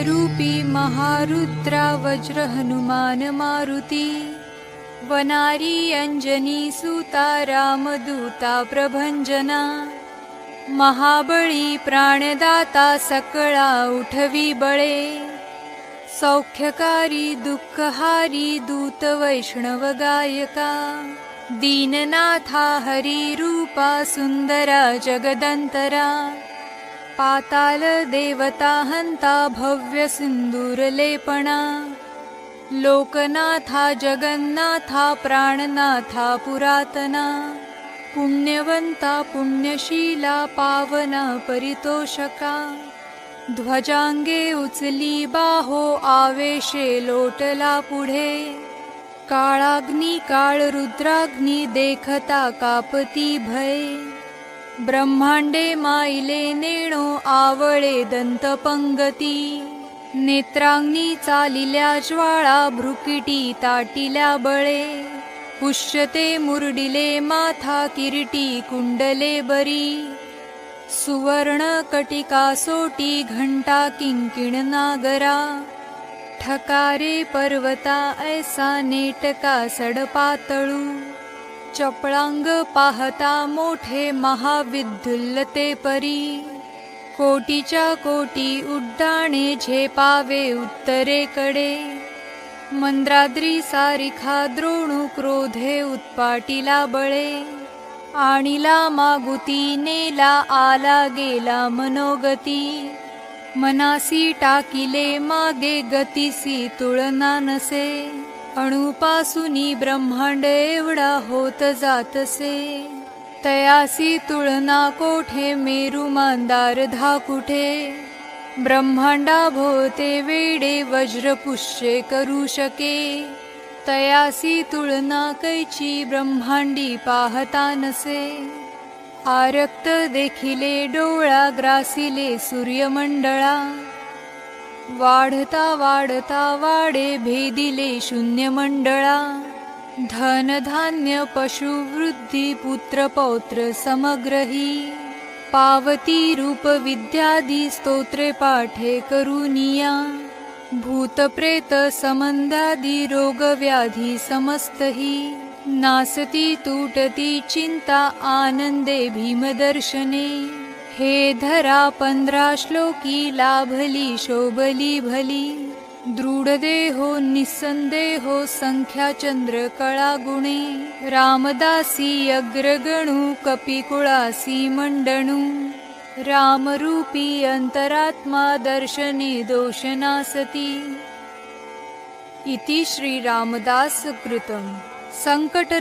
स्वरूपी महारुद्रा वज्रहनुमान मारुति। वनारी अञ्जनी सुता रामदूता प्रभञ्जना। महाबळी प्राणदाता सकळा उठवी बळे। सौख्यकारी दुःखहारी दूतवैष्णवगायका दीननाथा हरिरूपा सुन्दरा जगदन्तरा पाताल देवता हंता भव्य सिंदूर लेपणा लोकनाथा जगन्नाथा प्राणनाथा पुरातना. पुण्यवंता पुण्यशीला पावना परितोषका. ध्वजांगे उचली बाहो आवेशे लोटला पुढे. काळाग्नी काळ रुद्राग्नी देखता कापती भय. ब्रह्मांडे माईले नेणो आवळे दंतपंगती नेत्रांनी चालिल्या ज्वाळा भ्रुकिटी ताटिल्या बळे. पुष्यते मुरडिले माथा किरीटी कुंडले बरी. सुवर्ण कटिका सोटी घंटा किंकिण नागरा. ठकारे पर्वता ऐसा नेटका सडपातळू. चपळांग पाहता मोठे महाविद्युल्लते परी. कोटीच्या कोटी उड्डाणे झेपावे उत्तरेकडे. मंद्राद्री सारिखा द्रोणू क्रोधे उत्पाटीला बळे. आणिला मागुती नेला आला गेला मनोगती. मनासी टाकिले मागे गतीसी तुळना नसे. अणुपासुनी ब्रह्मांड एवढा होत जातसे. तयासी तुळना कोठे मेरू मांदार धा कुठे? ब्रह्मांडा भोवते वेडे वज्रपुष्ये करू शके. तयासी तुळना कैची ब्रह्मांडी पाहता नसे. आरक्त देखिले डोळा ग्रासिले सूर्यमंडळा. वाढता वाढता वाडे भेदिले शून्यमण्डला धनधान्यपशुवृद्धिपुत्रपौत्र समग्रहि. स्तोत्रे पाठे करुनिया. भूतप्रेतसमन्दादिरोगव्याधिसमस्तै नासति तुटति चिन्ता आनन्दे भीमदर्शने. हे धरा पंधरा श्लोकी लाभली शोभली भली। दृढदेहो कळा गुणे। रामदासी अग्रगणू कपिकुळासी मंडणू। रामरूपी अंतरात्मा दर्शने दोषनासती। इति श्री रामदास कृतं संकट